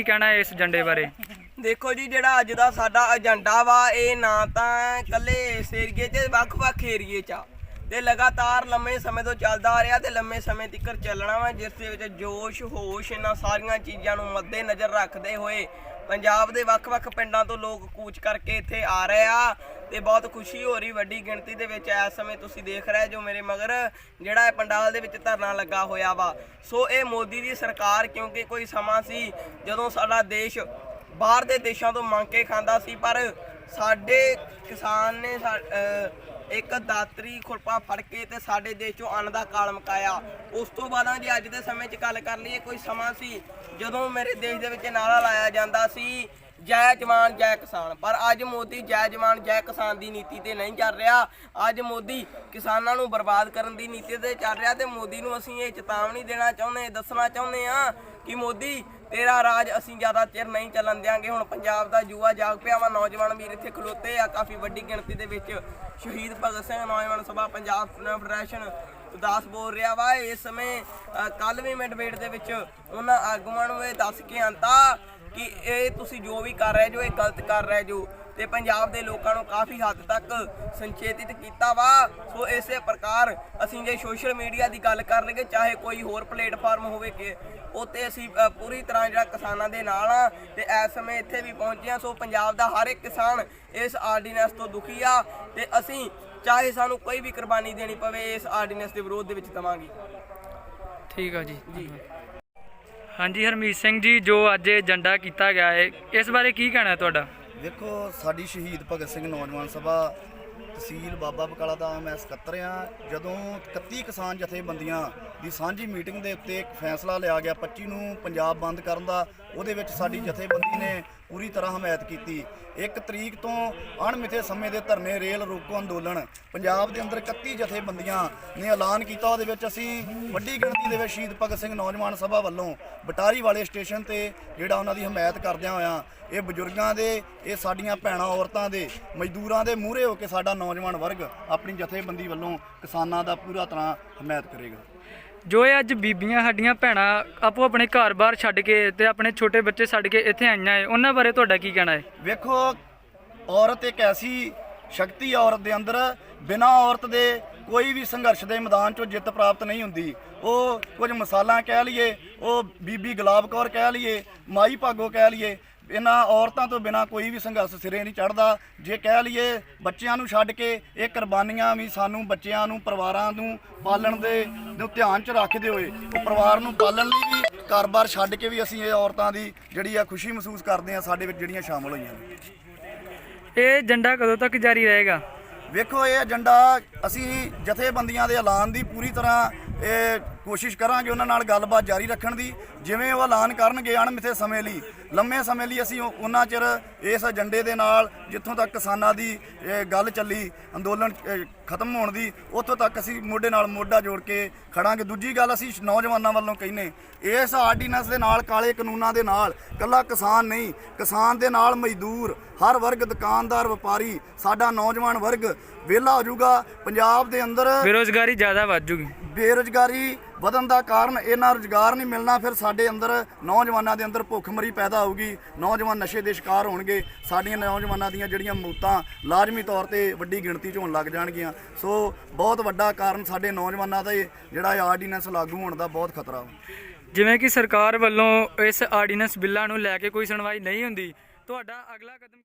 ਕੀ ਕਹਿਣਾ ਹੈ ਇਸ ਏਜੰਡੇ ਬਾਰੇ? ਦੇਖੋ ਜੀ, ਜਿਹੜਾ ਅੱਜ ਦਾ ਸਾਡਾ ਏਜੰਡਾ ਵਾ, ਇਹ ਨਾ ਤਾਂ ਇਕੱਲੇ ਇਸ ਏਰੀਏ 'ਚ, ਵੱਖ-ਵੱਖ ਏਰੀਏ 'ਚ ਆ। ਤੇ ਲਗਾਤਾਰ ਲੰਮੇ ਸਮੇਂ ਤੋਂ ਚੱਲਦਾ ਆ ਰਿਹਾ ਤੇ ਲੰਮੇ ਸਮੇਂ ਤੱਕ ਚੱਲਣਾ ਵਾ, ਜਿਸ ਦੇ ਵਿੱਚ ਜੋਸ਼, ਹੋਸ਼ ਇਹਨਾਂ ਸਾਰੀਆਂ ਚੀਜ਼ਾਂ ਨੂੰ ਮੱਦੇ ਨਜ਼ਰ ਰੱਖਦੇ ਹੋਏ ਪੰਜਾਬ ਦੇ ਵੱਖ-ਵੱਖ ਪਿੰਡਾਂ ਤੋਂ ਲੋਕ ਕੂਚ ਕਰਕੇ ਇੱਥੇ ਆ ਰਹੇ ਆ। ਤੇ ਬਹੁਤ ਖੁਸ਼ੀ ਹੋ ਰਹੀ ਵੱਡੀ ਗਿਣਤੀ ਦੇ ਵਿੱਚ ਇਸ ਸਮੇਂ ਤੁਸੀਂ ਦੇਖ ਰਹੇ ਜੋ ਮੇਰੇ ਮਗਰ ਜਿਹੜਾ ਇਹ ਪੰਡਾਲ ਦੇ ਵਿੱਚ ਧਰਨਾ ਲੱਗਾ ਹੋਇਆ ਵਾ। ਸੋ ਇਹ ਮੋਦੀ ਦੀ ਸਰਕਾਰ ਕਿਉਂਕਿ ਕੋਈ ਸਮਾਂ ਸੀ ਜਦੋਂ ਸਾਡਾ ਦੇਸ਼ ਬਾਹਰ ਦੇ ਦੇਸ਼ਾਂ ਤੋਂ ਮੰਗ ਕੇ ਖਾਂਦਾ ਸੀ, ਪਰ ਸਾਡੇ ਕਿਸਾਨ ਨੇ ਸਾ- ਇੱਕ ਦਾਤਰੀ ਖੁਰਪਾ ਫੜ ਕੇ ਤੇ ਸਾਡੇ ਦੇਸ਼ ਚੋਂ ਅੰਨ ਦਾ ਕਾਲ ਮਕਾਇਆ। ਉਸ ਤੋਂ ਬਾਅਦ ਜੇ ਅੱਜ ਦੇ ਸਮੇਂ 'ਚ ਗੱਲ ਕਰ ਲਈਏ, ਕੋਈ ਸਮਾਂ ਸੀ ਜਦੋਂ ਮੇਰੇ ਦੇਸ਼ ਦੇ ਵਿੱਚ ਨਾਰਾ ਲਾਇਆ ਜਾਂਦਾ ਸੀ ਜੈ ਜਵਾਨ, ਜੈ ਕਿਸਾਨ। ਪਰ ਅੱਜ ਮੋਦੀ ਜੈ ਜਵਾਨ, ਜੈ ਕਿਸਾਨ ਦੀ ਨੀਤੀ ਤੇ ਨਹੀਂ ਚੱਲ ਰਿਹਾ। ਅੱਜ ਮੋਦੀ ਕਿਸਾਨਾਂ ਨੂੰ ਬਰਬਾਦ ਕਰਨ ਦੀ ਨੀਤੀ ਤੇ ਚੱਲ ਰਿਹਾ ਤੇ ਮੋਦੀ ਨੂੰ ਅਸੀਂ ਇਹ ਚੇਤਾਵਨੀ ਦੇਣਾ ਚਾਹੁੰਦੇ, ਦੱਸਣਾ ਚਾਹੁੰਦੇ ਆ ਕਿ ਮੋਦੀ, ਤੇਰਾ ਰਾਜ ਅਸੀਂ ਜ਼ਿਆਦਾ ਚਿਰ ਨਹੀਂ ਚੱਲਣ ਦਿਆਂਗੇ। ਹੁਣ ਪੰਜਾਬ ਦਾ ਯੁਵਾ ਜਾਗ ਪਿਆ ਵਾ। ਨੌਜਵਾਨ ਵੀਰ ਇੱਥੇ ਖਲੋਤੇ ਆ। ਕਾਫੀ ਵੱਡੀ ਗਿਣਤੀ ਦੇ ਵਿੱਚ ਸ਼ਹੀਦ ਭਗਤ ਸਿੰਘ, ਨੌਜਵਾਨ ਸਭਾ ਪੰਜਾਬ ਫੈਡਰੇਸ਼ਨ ਉਦਾਸ ਬੋਲ ਰਿਹਾ ਵਾ। ਇਸ ਸਮੇਂ ਕੱਲ ਵੀ ਮੈਂ ਡਿਬੇਟ ਦੇ ਵਿੱਚ ਉਹਨਾਂ ਆਗੂਆਂ ਨੂੰ ਇਹ ਦੱਸ ਕੇ ਆਂਤਾ ਕਿ ਇਹ ਤੁਸੀਂ ਜੋ ਵੀ ਕਰ ਰਹੇ ਜੋ ਇਹ ਗਲਤ ਕਰ ਰਹੇ ਜੋ। ਤੇ ਪੰਜਾਬ ਦੇ ਲੋਕਾਂ ਨੂੰ ਕਾਫੀ ਹੱਦ ਤੱਕ ਸੰਚੇਤਿਤ ਕੀਤਾ ਵਾ। ਸੋ ਇਸੇ ਪ੍ਰਕਾਰ ਅਸੀਂ ਜੇ ਸੋਸ਼ਲ ਮੀਡੀਆ ਦੀ ਗੱਲ ਕਰ ਲਈਏ ਚਾਹੇ ਕੋਈ ਹੋਰ ਪਲੇਟਫਾਰਮ ਹੋਵੇ ਕਿ ਉੱਤੇ ਅਸੀਂ ਪੂਰੀ ਤਰ੍ਹਾਂ ਜਿਹੜਾ ਕਿਸਾਨਾਂ ਦੇ ਨਾਲ ਆ। ਤੇ ਇਸ ਸਮੇਂ ਇੱਥੇ ਵੀ ਪਹੁੰਚੇ ਆ। ਸੋ ਪੰਜਾਬ ਦਾ ਹਰ ਇੱਕ ਕਿਸਾਨ ਇਸ ਆਰਡੀਨੈਂਸ ਤੋਂ ਦੁਖੀ ਆ। ਤੇ ਅਸੀਂ ਚਾਹੇ ਸਾਨੂੰ ਕੋਈ ਵੀ ਕੁਰਬਾਨੀ ਦੇਣੀ ਪਵੇ ਇਸ ਆਰਡੀਨੈਂਸ ਦੇ ਵਿਰੋਧ ਦੇ ਵਿੱਚ ਦਵਾਂਗੇ। ਠੀਕ ਆ ਜੀ। ਜੀ। ਹਾਂਜੀ, ਹਰਮੀਤ ਸਿੰਘ ਜੀ, ਜੋ ਅੱਜ ਇਹ ਏਜੰਡਾ ਕੀਤਾ ਗਿਆ ਹੈ, ਇਸ ਬਾਰੇ ਕੀ ਕਹਿਣਾ ਹੈ ਤੁਹਾਡਾ? ਦੇਖੋ, ਸਾਡੀ ਸ਼ਹੀਦ ਭਗਤ ਸਿੰਘ ਨੌਜਵਾਨ ਸਭਾ ਤਹਿਸੀਲ ਬਾਬਾ ਬਕਾਲਾ ਦਾ ਮੈਂ ਸਕੱਤਰ ਆ ਜਦੋਂ 31 ਕਿਸਾਨ ਜਥੇਬੰਦੀਆਂ ਦੀ ਸਾਂਝੀ ਮੀਟਿੰਗ ਦੇ ਉੱਤੇ ਇੱਕ ਫੈਸਲਾ ਲਿਆ ਗਿਆ 25 ਨੂੰ ਪੰਜਾਬ ਬੰਦ ਕਰਨ ਦਾ ਉਹਦੇ ਵਿੱਚ ਸਾਡੀ ਜਥੇਬੰਦੀ ਨੇ ਪੂਰੀ ਤਰ੍ਹਾਂ ਹਮਾਇਤ ਕੀਤੀ। ਇੱਕ ਤਰੀਕ ਤੋਂ ਅਣਮਿੱਥੇ ਸਮੇਂ ਦੇ ਧਰਨੇ ਰੇਲ ਰੋਕੋ ਅੰਦੋਲਨ, ਪੰਜਾਬ ਦੇ ਅੰਦਰ 31 ਜਥੇਬੰਦੀਆਂ ਨੇ ਐਲਾਨ ਕੀਤਾ। ਉਹਦੇ ਵਿੱਚ ਅਸੀਂ ਵੱਡੀ ਗਿਣਤੀ ਦੇ ਵਿੱਚ ਸ਼ਹੀਦ ਭਗਤ ਸਿੰਘ ਨੌਜਵਾਨ ਸਭਾ ਵੱਲੋਂ ਬਟਾਰੀ ਵਾਲੇ ਸਟੇਸ਼ਨ ਤੇ ਜਿਹੜਾ ਉਹਨਾਂ ਦੀ ਹਮਾਇਤ ਕਰਦਿਆਂ ਹੋਇਆਂ ਇਹ ਬਜ਼ੁਰਗਾਂ ਦੇ, ਇਹ ਸਾਡੀਆਂ ਭੈਣਾਂ ਔਰਤਾਂ ਦੇ, ਮਜ਼ਦੂਰਾਂ ਦੇ ਮੂਹਰੇ ਹੋ ਕੇ ਸਾਡਾ ਨੌਜਵਾਨ ਵਰਗ ਆਪਣੀ ਜਥੇਬੰਦੀ ਵੱਲੋਂ ਕਿਸਾਨਾਂ ਦਾ ਪੂਰਾ ਤਰ੍ਹਾਂ ਹਮਾਇਤ ਕਰੇਗਾ। ਜੋ ਇਹ ਅੱਜ ਬੀਬੀਆਂ ਸਾਡੀਆਂ ਭੈਣਾਂ ਆਪੋ ਆਪਣੇ ਘਰ-ਬਾਰ ਛੱਡ ਕੇ ਤੇ ਆਪਣੇ ਛੋਟੇ ਬੱਚੇ ਛੱਡ ਕੇ ਇੱਥੇ ਆਈਆਂ ਹੈ ਉਹਨਾਂ ਬਾਰੇ ਤੁਹਾਡਾ ਕੀ ਕਹਿਣਾ ਹੈ ਵੇਖੋ, ਔਰਤ ਇੱਕ ਐਸੀ ਸ਼ਕਤੀ ਔਰਤ ਦੇ ਅੰਦਰ, ਬਿਨਾਂ ਔਰਤ ਦੇ ਕੋਈ ਵੀ ਸੰਘਰਸ਼ ਦੇ ਮੈਦਾਨ 'ਚੋਂ ਜਿੱਤ ਪ੍ਰਾਪਤ ਨਹੀਂ ਹੁੰਦੀ। ਉਹ ਕੁਝ ਮਿਸਾਲਾਂ ਕਹਿ ਲਈਏ, ਉਹ ਬੀਬੀ ਗੁਲਾਬ ਕੌਰ ਕਹਿ ਲਈਏ, ਮਾਈ ਭਾਗੋ ਕਹਿ ਲਈਏ ਇਹਨਾਂ ਔਰਤਾਂ ਤੋਂ ਬਿਨਾਂ ਕੋਈ ਵੀ ਸੰਘਰਸ਼ ਸਿਰੇ ਨਹੀਂ ਚੜਦਾ ਜੇ ਕਹਿ ਲਈਏ ਬੱਚਿਆਂ ਨੂੰ ਛੱਡ ਕੇ ਇਹ ਕੁਰਬਾਨੀਆਂ ਵੀ ਸਾਨੂੰ ਬੱਚਿਆਂ ਨੂੰ ਪਰਿਵਾਰਾਂ ਨੂੰ ਪਾਲਣ ਦੇ ਨੂੰ ਧਿਆਨ 'ਚ ਰੱਖਦੇ ਹੋਏ ਉਹ ਪਰਿਵਾਰ ਨੂੰ ਪਾਲਣ ਲਈ ਵੀ ਘਰ-ਬਾਰ ਛੱਡ ਕੇ ਵੀ ਅਸੀਂ ਇਹ ਔਰਤਾਂ ਦੀ ਜਿਹੜੀ ਆ ਖੁਸ਼ੀ ਮਹਿਸੂਸ ਕਰਦੇ ਆ ਸਾਡੇ ਵਿੱਚ ਜਿਹੜੀਆਂ ਸ਼ਾਮਲ ਹੋਈਆਂ ਨੇ। ਇਹ ਏਜੰਡਾ ਕਦੋਂ ਤੱਕ ਜਾਰੀ ਰਹੇਗਾ? ਵੇਖੋ ਇਹ ਏਜੰਡਾ ਅਸੀਂ ਜਥੇਬੰਦੀਆਂ ਦੇ ਐਲਾਨ ਦੀ ਪੂਰੀ ਤਰ੍ਹਾਂ ਇਹ ਕੋਸ਼ਿਸ਼ ਕਰਾਂਗੇ ਉਹਨਾਂ ਨਾਲ ਗੱਲਬਾਤ ਜਾਰੀ ਰੱਖਣ ਦੀ। ਜਿਵੇਂ ਉਹ ਐਲਾਨ ਕਰਨਗੇ ਅਣਮਿੱਥੇ ਸਮੇਂ ਲਈ ਲੰਮੇ ਸਮੇਂ ਲਈ ਅਸੀਂ ਉਹ- ਉਹਨਾਂ ਚਿਰ ਇਸ ਏਜੰਡੇ ਦੇ ਨਾਲ ਜਿੱਥੋਂ ਤੱਕ ਕਿਸਾਨਾਂ ਦੀ ਗੱਲ ਚੱਲੀ ਅੰਦੋਲਨ ਖਤਮ ਹੋਣ ਦੀ ਉੱਥੋਂ ਤੱਕ ਅਸੀਂ ਮੋਢੇ ਨਾਲ ਮੋਢਾ ਜੋੜ ਕੇ ਖੜਾਂਗੇ। ਦੂਜੀ ਗੱਲ ਅਸੀਂ ਨੌਜਵਾਨਾਂ ਵੱਲੋਂ ਕਹਿੰਨੇ ਇਸ ਆਰਡੀਨੈਂਸ ਦੇ ਨਾਲ ਕਾਲੇ ਕਾਨੂੰਨਾਂ ਦੇ ਨਾਲ ਕੱਲਾ ਕਿਸਾਨ ਨਹੀਂ ਕਿਸਾਨ ਦੇ ਨਾਲ ਮਜ਼ਦੂਰ ਹਰ ਵਰਗ ਦੁਕਾਨਦਾਰ ਵਪਾਰੀ ਸਾਡਾ ਨੌਜਵਾਨ ਵਰਗ ਵਿਹਲਾ ਹੋ ਜਾਊਗਾ। ਪੰਜਾਬ ਦੇ ਅੰਦਰ ਬੇਰੋਜ਼ਗਾਰੀ ਜ਼ਿਆਦਾ ਵੱਧ ਜੂਗੀ। ਬੇਰੁਜ਼ਗਾਰੀ ਵਧਣ ਦਾ ਕਾਰਨ ਇਹਨਾਂ ਰੁਜ਼ਗਾਰ ਨਹੀਂ ਮਿਲਣਾ, ਫਿਰ ਸਾਡੇ ਅੰਦਰ ਨੌਜਵਾਨਾਂ ਦੇ ਅੰਦਰ ਭੁੱਖਮਰੀ ਪੈਦਾ ਹੋਊਗੀ। ਨੌਜਵਾਨ ਨਸ਼ੇ ਦੇ ਸ਼ਿਕਾਰ ਹੋਣਗੇ। ਸਾਡੀਆਂ ਨੌਜਵਾਨਾਂ ਦੀਆਂ ਜਿਹੜੀਆਂ ਮੌਤਾਂ ਲਾਜ਼ਮੀ ਤੌਰ ਤੇ ਵੱਡੀ ਗਿਣਤੀ 'ਚ ਹੋਣ ਲੱਗ ਜਾਣਗੀਆਂ। ਸੋ ਬਹੁਤ ਵੱਡਾ ਕਾਰਨ ਸਾਡੇ ਨੌਜਵਾਨਾਂ ਦਾ ਜਿਹੜਾ ਆਰਡੀਨੈਂਸ ਲਾਗੂ ਹੋਣ ਦਾ ਬਹੁਤ ਖਤਰਾ ਵਾ। ਜਿਵੇਂ ਕਿ ਸਰਕਾਰ ਵੱਲੋਂ ਇਸ ਆਰਡੀਨੈਂਸ ਬਿੱਲਾਂ ਨੂੰ ਲੈ ਕੇ ਕੋਈ ਸੁਣਵਾਈ ਨਹੀਂ ਹੁੰਦੀ, ਤੁਹਾਡਾ ਅਗਲਾ ਕਦਮ